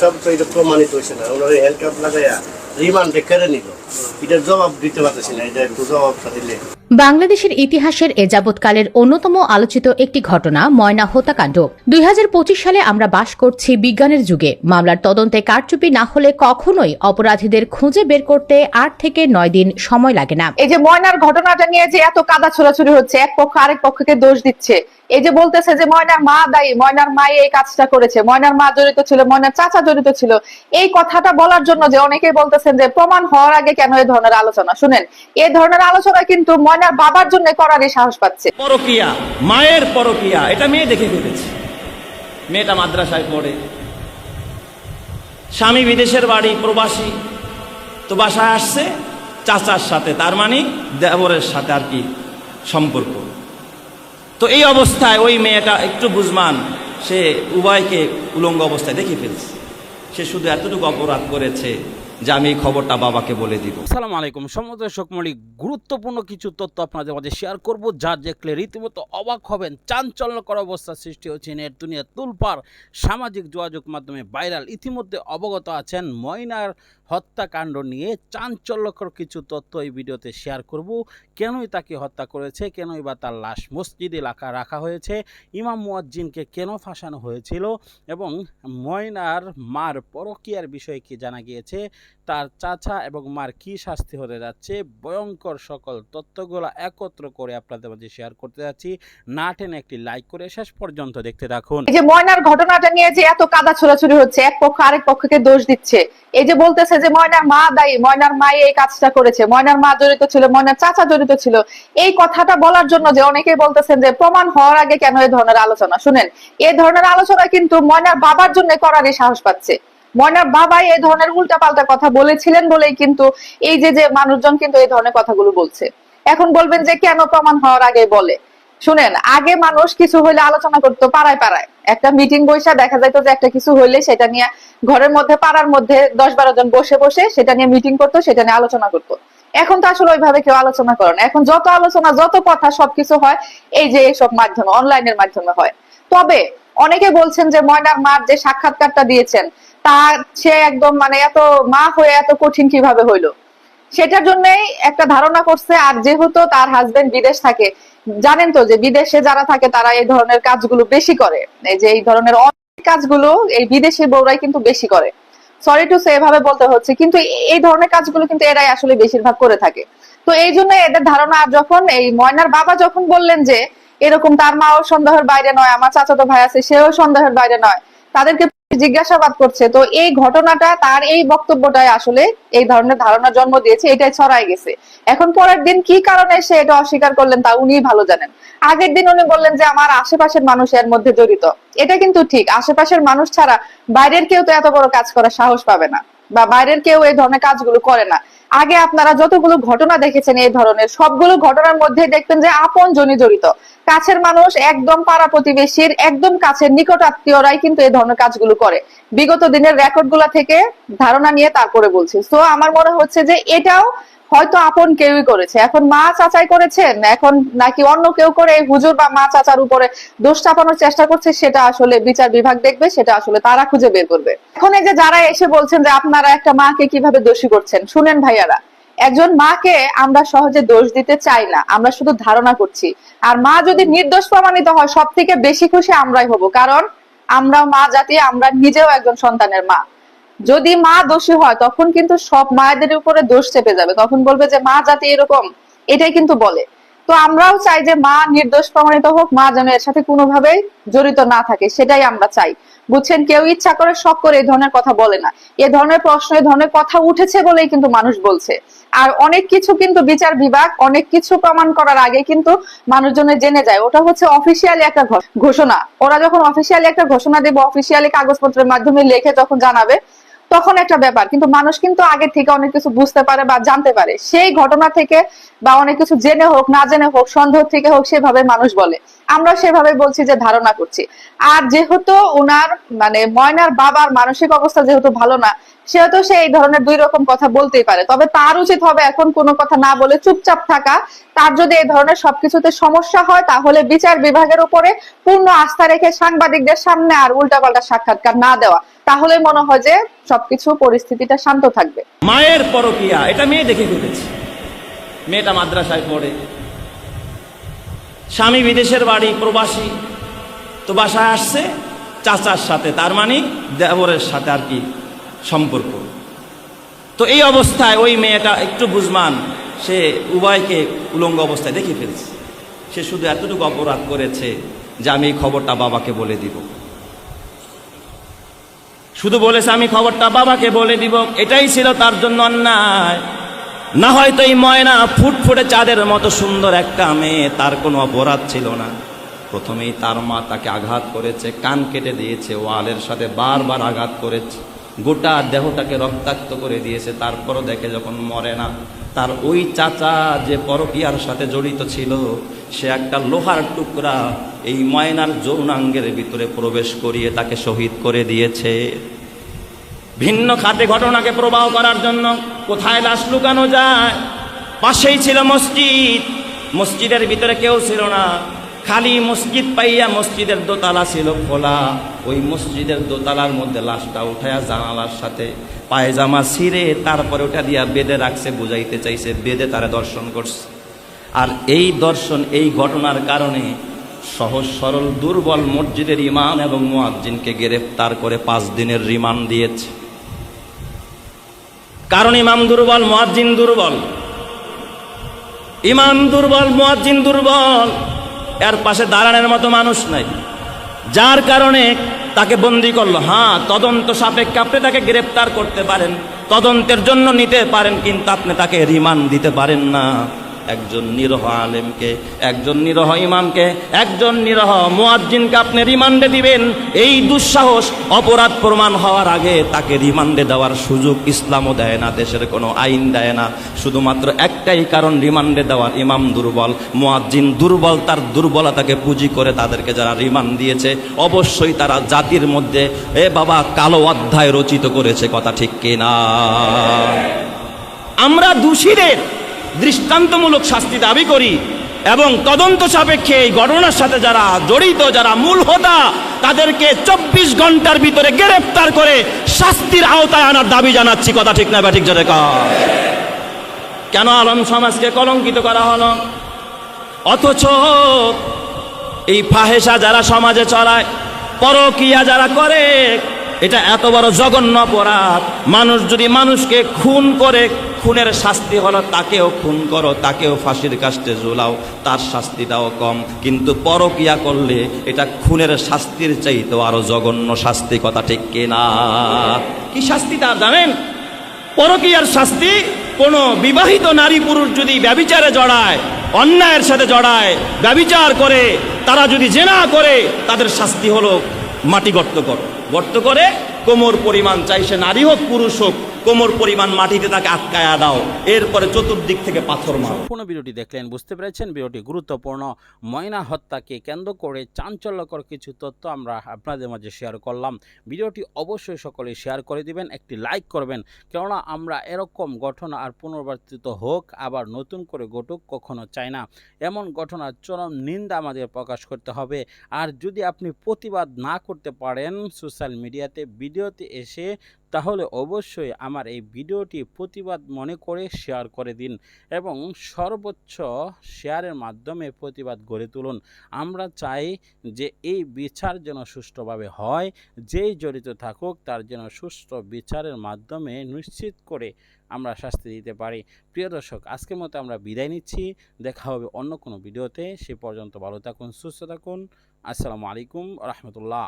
সব তো এটা প্রমাণিত হয়েছে না। ওনার হ্যান্ডকাপ লাগাইয়া রিমান্ডে কেড়ে নিল। এটার জবাব দিতে পারতেছি না এটা একটু জবাবটা দিলে। বাংলাদেশের ইতিহাসের এ যাবৎকালের অন্যতম আলোচিত একটি ঘটনা ময়না হত্যাকাণ্ড। দুই সালে আমরা বাস করছি বিজ্ঞানের যুগে। মামলার তদন্তে কারচুপি না হলে কখনোই অপরাধীদের খুঁজে বের করতে আট থেকে নয় দিন সময় লাগে না। এই যে ময়নার ঘটনাটা নিয়ে যে এত কাদা ছোড়াছুড়ি হচ্ছে এক পক্ষ আরেক পক্ষকে দোষ দিচ্ছে এই যে বলতেছে যে ময়নার মা দায়ী, ময়নার মা এই কাজটা করেছে, ময়নার মা জড়িত ছিল, ময়নার চাচা জড়িত ছিল। এই কথাটা বলার জন্য যে অনেকেই বলতেছেন যে প্রমাণ হওয়ার আগে কেন এই ধরনের আলোচনা? শুনেন এই ধরনের আলোচনা কিন্তু ময়নার বাবার জন্য করারই সাহস পাচ্ছে। পরকিয়া, মায়ের পরকিয়া, এটা মেয়ে দেখে ফেলেছে। মেয়েটা মাদ্রাসায় পড়ে। স্বামী বিদেশের বাড়ি, প্রবাসী। তো বাসায় আসছে, চাচার সাথে, তার মানে দেবরের সাথে আর কি সম্পর্ক। তো এই অবস্থায় ওই মেয়েটা একটু বুঝমান, সে উভয়কে উলঙ্গ অবস্থায় দেখে ফেলছে। সে শুধু এতটুকু অপরাধ করেছে যে আমি এই খবরটা বাবাকে বলে দিব। আসসালামু আলাইকুম। সমুদ্র শোকমণি, গুরুত্বপূর্ণ কিছু তথ্য আপনাদের মাঝে শেয়ার করব, যা দেখলে রীতিমতো অবাক হবেন। চাঞ্চল্যকর অবস্থার সৃষ্টি হচ্ছে নেট দুনিয়া তুলপার সামাজিক যোগাযোগ মাধ্যমে ভাইরাল। ইতিমধ্যে অবগত আছেন ময়নার হত্যাকাণ্ড নিয়ে চাঞ্চল্যকর কিছু তথ্য এই ভিডিওতে শেয়ার করব। কেনই তাকে হত্যা করেছে? কেনই বা তার লাশ মসজিদে রাখা রাখা হয়েছে? ইমাম মুয়াজ্জিনকে কেন ফাঁসানো হয়েছিল? এবং ময়নার মার পরকিয়ার বিষয়ে কি জানা গিয়েছে? তার চাচা এবং মার কি শাস্তি হতে যাচ্ছে? ভয়ঙ্কর সকল তথ্যগুলো একত্র করে আপনাদের মাঝে শেয়ার করতে যাচ্ছি। না টেনে একটি লাইক করে শেষ পর্যন্ত দেখতে থাকুন। এই যে ময়নার ঘটনাটা নিয়ে যে এত কাদা ছোড়াছুড়ি হচ্ছে, এক পক্ষ আরেক পক্ষকে দোষ দিচ্ছে, এই যে বলতেছে যে ময়নার মা দায়ী, ময়নার মা এই কাজটা করেছে, ময়নার মা জড়িত ছিল, ময়নার চাচা জড়িত ছিল। এই কথাটা বলার জন্য যে অনেকেই বলতেছেন যে, প্রমাণ হওয়ার আগে কেন এই ধরনের আলোচনা? শুনেন এই ধরনের আলোচনা কিন্তু ময়নার বাবার জন্য করারই সাহস পাচ্ছে। ময়নার বাবা এই ধরনের উল্টা পাল্টা কথা বলেছিলেন বলেই কিন্তু এই যে যে মানুষজন কিন্তু এই ধরনের কথাগুলো বলছে। এখন বলবেন যে, কেন প্রমাণ হওয়ার আগে বলে? শুনেন, আগে মানুষ কিছু হইলে আলোচনা করতো পাড়ায় পাড়ায়। একটা মিটিং বৈশা দেখা যাইত যে একটা কিছু হইলে সেটা নিয়ে ঘরের মধ্যে, পাড়ার মধ্যে দশ বারো জন বসে বসে সেটা নিয়ে মিটিং করতো, সেটা নিয়ে আলোচনা করতো। এখন তো আসলে ওইভাবে কেউ আলোচনা করে না। এখন যত আলোচনা, যত কথা সবকিছু হয়, এই যে এইসব মাধ্যমে, অনলাইনের মাধ্যমে হয়। তবে অনেকে বলছেন যে ময়নার মার যে সাক্ষাৎকারটা দিয়েছেন, তার সে একদম মানে এত মা হয়ে এত কঠিন কীভাবে হইল? সেটার জন্যই একটা ধারণা করছে, আর যেহেতু তার হাজবেন্ড বিদেশ থাকে জানেন তো যে বিদেশে যারা থাকে তারা এই ধরনের কাজগুলো বেশি করে। এই যে এই ধরনের অনেক কাজগুলো এই বিদেশি বউরাই কিন্তু বেশি করে। সরি টু সে এভাবে বলতে হচ্ছে, কিন্তু এই ধরনের কাজগুলো কিন্তু এরাই আসলে বেশিরভাগ করে থাকে। তো এই জন্য এদের ধারণা, আর যখন এই ময়নার বাবা যখন বললেন যে, এরকম তার মাও সন্দেহের বাইরে নয়, আমার চাচাতো ভাই আছে, সেও সন্দেহের বাইরে নয়, তাদেরকে জিজ্ঞাসাবাদ করছে। তো এই ঘটনাটা তার এই বক্তব্যটাই আসলে এই ধরনের ধারণা জন্ম দিয়েছে, এটাই ছড়াই গেছে। এখন পরের দিন কি কারণে সে এটা অস্বীকার করলেন তা উনি ভালো জানেন। আগের দিন উনি বললেন যে, আমার আশেপাশের মানুষ এর মধ্যে জড়িত। এটা কিন্তু ঠিক, আশেপাশের মানুষ ছাড়া বাইরের কেউ তো এত বড় কাজ করার সাহস পাবে না বা বাইরের কেউ এই ধরনের কাজগুলো করে না। আগে আপনারা যতগুলো ঘটনা দেখেছেন এই ধরনের, সবগুলো ঘটনার মধ্যে দেখবেন যে আপন জনি জড়িত। কাছের মানুষ একদম পাড়া প্রতিবেশীর, একদম কাছের নিকট আত্মীয়রাই কিন্তু এই ধরনের কাজগুলো করে। বিগত দিনের রেকর্ডগুলা থেকে ধারণা নিয়ে তারপরে বলছি। তো আমার মনে হচ্ছে যে এটাও হয়তো আপন কেউই করেছে। এখন মা চাচাই করেছেন? এখন নাকি অন্য কেউ করে? হুজুর বা মা চাচার উপরে দোষ চাপানোর চেষ্টা করছে, সেটা আসলে বিচার বিভাগ দেখবে, সেটা আসলে তারা খুঁজে বের করবে। এখন এই যে যারা এসে বলছেন যে আপনারা একটা মাকে কীভাবে দোষী করছেন, শুনেন ভাইয়ারা, একজন মাকে আমরা সহজে দোষ দিতে চাই না, আমরা শুধু ধারণা করছি। আর মা যদি নির্দোষ প্রমাণিত হয় সব থেকে বেশি খুশি আমরাই হব, কারণ আমরা মা জাতি, আমরা নিজেও একজন সন্তানের মা। যদি মা দোষী হয়, তখন কিন্তু সব মায়েদের উপরে দোষ চেপে যাবে। তখন বলবে যে, মা জাতি এরকম। এটাই কিন্তু বলে। তো আমরাও চাই যে, মা নির্দোষ প্রমাণিত হোক, মা যেন এর সাথে কোনোভাবেই জড়িত না থাকে, সেটাই আমরা চাই। বুঝছেন? কেউ ইচ্ছা করে শখ করে এই ধরনের কথা বলে না। এ ধরনের প্রশ্ন, এ ধরনের কথা উঠেছে বলেই কিন্তু মানুষ বলছে। আর অনেক কিছু কিন্তু বিচার বিভাগ, অনেক কিছু প্রমাণ করার আগে কিন্তু মানুষজনের জেনে যায়। ওটা হচ্ছে অফিসিয়ালি একটা ঘোষণা। ওরা যখন অফিসিয়ালি একটা ঘোষণা দেবে, অফিসিয়ালি কাগজপত্রের মাধ্যমে লেখে যখন জানাবে তখন একটা ব্যাপার। কিন্তু মানুষ কিন্তু আগে থেকে অনেক কিছু বুঝতে পারে বা জানতে পারে। সেই ঘটনা থেকে বা অনেক কিছু জেনে হোক, না জেনে হোক, সন্দেহ থেকে হোক, সেভাবে মানুষ বলে। আমরা সেভাবে বলছি যে ধারণা করছি। আর যেহেতু ওনার মানে ময়নার বাবার মানসিক অবস্থা যেহেতু ভালো না, সেহেতু সে এই ধরনের দুই রকম কথা বলতেই পারে। তবে তার উচিত হবে এখন কোনো কথা না বলে চুপচাপ থাকা। তার যদি এই ধরনের সবকিছুতে সমস্যা হয়, তাহলে বিচার বিভাগের উপরে পূর্ণ আস্থা রেখে সাংবাদিকদের সামনে আর উল্টাপাল্টা সাক্ষাৎকার না দেওয়া। তাহলে মনে হয় যে সবকিছু পরিস্থিতিটা শান্ত থাকবে। মায়ের পরকিয়া, এটা মেয়ে দেখে ফেলেছে মেয়েটা মাদ্রাসায় পড়ে স্বামী বিদেশের বাড়ি, প্রবাসী। তো বাসায় আসছে চাচার সাথে, তার মানে দেবরের সাথে আর কি সম্পর্ক। তো এই অবস্থায় ওই মেয়েটা একটু বুঝমান, সে উভয়কে উলঙ্গ অবস্থায় দেখে ফেলছে। সে শুধু এতটুকু অপরাধ করেছে যে আমি এই খবরটা বাবাকে বলে দিব। শুধু বলেছে, আমি খবরটা বাবাকে বলে দিব। এটাই ছিল তার জন্য অন্যায়। না হয়তো এই ময়না ফুটফুটে চাঁদের মতো সুন্দর একটা মেয়ে, তার কোনো অপরাধ ছিল না। প্রথমেই তার মা তাকে আঘাত করেছে, কান কেটে দিয়েছে, ওয়ালের সাথে বারবার আঘাত করেছে। গোটা দেহটাকে রক্তাক্ত করে দিয়েছে, তারপরও দেখে যখন মরে না, তার ওই চাচা যে পরকিয়ার সাথে জড়িত ছিল, সে একটা লোহার টুকরা এই ময়নার যৌনাঙ্গের ভিতরে প্রবেশ করিয়ে তাকে শহীদ করে দিয়েছে। ভিন্ন খাতে ঘটনাকে প্রবাহ করার জন্য কোথায় লাশ লুকানো যায়? পাশেই ছিল মসজিদ। মসজিদের ভিতরে কেউ ছিল না। খালি মসজিদ পাইয়া মসজিদের দোতলা ছিল খোলা। ওই মসজিদের দোতলার মধ্যে লাশটা উঠায়া জানালার সাথে পায়জামা ছিঁড়ে তারপরে ওটা দিয়া বেঁধে রাখছে, বুঝাইতে চাইছে বেদে তারা দর্শন করছে। আর এই দর্শন, এই ঘটনার কারণে সহজ সরল দুর্বল মসজিদের ইমাম এবং মোয়াজ্জিনকে গ্রেফতার করে পাঁচ দিনের রিমান্ড দিয়েছে। কারণ ইমাম দুর্বল, মোয়াজ্জিন দুর্বল। ইমাম দুর্বল, মোয়াজ্জিন দুর্বল। এর পাশে দাঁড়ানোর মতো মানুষ নাই। যার কারণে তাকে বন্দি করল। হ্যাঁ তদন্ত সাপেক্ষে আপনি তাকে গ্রেপ্তার করতে পারেন। তদন্তের জন্য নিতে পারেন, কিন্তু আপনি তাকে রিমান্ড দিতে পারেন না। একজন নিরহ আলেমকে, একজন নিরহ ইমামকে, একজন নিরহ মুয়াজ্জিনকে আপনি রিমান্ডে দিবেন। এই দুঃসাহস, অপরাধ প্রমাণ হওয়ার আগে তাকে রিমান্ডে দেওয়ার সুযোগ ইসলামও দেয় না, দেশের কোনো আইন দেয় না। শুধুমাত্র একটাই কারণ, রিমান্ডে দেওয়ার ইমাম দুর্বল, মুয়াজ্জিন দুর্বল, তার দুর্বলতাকে পুঁজি করে তাদেরকে যারা রিমান্ড দিয়েছে, অবশ্যই তারা জাতির মধ্যে, এ বাবা, কালো অধ্যায় রচিত করেছে, কথা ঠিক কিনা? আমরা দোষীদের দৃষ্টান্তমূলক শাস্তি দাবি করি এবং তদন্ত সাপেক্ষে এই ঘটনার সাথে যারা জড়িত, যারা মূল হোতা, তাদেরকে চব্বিশ ঘণ্টার ভিতরে গ্রেফতার করে শাস্তির আওতায় আনার দাবি জানাচ্ছি। কথা ঠিক না ব্যাঠিক জোরে। কেন আলম সমাজকে কলঙ্কিত করা হলো? অথচ এই ফাহেসা যারা সমাজে চলায়, পরকিয়া যারা করে, এটা এত বড় জঘন্য অপরাধ। মানুষ যদি মানুষকে খুন করে খুনের শাস্তি হলো, তাকেও খুন করো, তাকেও ফাঁসির কাস্তে ঝুলাও, তার শাস্তিটাও কম। কিন্তু পরকিয়া করলে এটা খুনের শাস্তির চাইতেও আরও জঘন্য শাস্তি, কথা ঠিক কিনা কি শাস্তি তা জানেন? পরকীয়ার শাস্তি কোন বিবাহিত নারী পুরুষ যদি ব্যবিচারে জড়ায়, অন্যায়ের সাথে জড়ায়, ব্যবিচার করে, তারা যদি জেনা করে, তাদের শাস্তি হলো মাটি গর্ত কর। গর্ত করে কোমর পরিমাণ চাই, সে নারী হোক, পুরুষ হোক কোমর পরিমাণ মাটিতে তাকে আটকায়া দাও। এরপরে চতুর্দিক থেকে পাথর মারো। সম্পূর্ণ ভিডিওটি দেখলেন, বুঝতে পেরেছেন? ভিডিওটি গুরুত্বপূর্ণ। ময়না হত্যাকে কেন্দ্র করে চাঞ্চল্যকর কিছু তথ্য আমরা আপনাদের মাঝে শেয়ার করলাম। ভিডিওটি অবশ্যই সকলে শেয়ার করে দিবেন, একটি লাইক করবেন। কেননা আমরা এরকম ঘটনা আর পুনরাবর্তিত হোক, আবার নতুন করে ঘটুক, কখনো চাই না। এমন ঘটনার চরম নিন্দা আমাদের প্রকাশ করতে হবে। আর যদি আপনি প্রতিবাদ না করতে পারেন সোশ্যাল মিডিয়াতে ভিডিওতে এসে তাহলে অবশ্যই আমার এই ভিডিওটি প্রতিবাদ মনে করে শেয়ার করে দিন এবং সর্বোচ্চ শেয়ারের মাধ্যমে প্রতিবাদ গড়ে তুলুন। আমরা চাই যে এই বিচার যেন সুষ্ঠুভাবে হয়, যেই জড়িত থাকুক তার যেন সুষ্ঠু বিচারের মাধ্যমে নিশ্চিত করে আমরা শাস্তি দিতে পারি। প্রিয় দর্শক, আজকের মতো আমরা বিদায় নিচ্ছি। দেখা হবে অন্য কোনো ভিডিওতে। সে পর্যন্ত ভালো থাকুন, সুস্থ থাকুন। আসসালামু আলাইকুম রহমতুল্লাহ।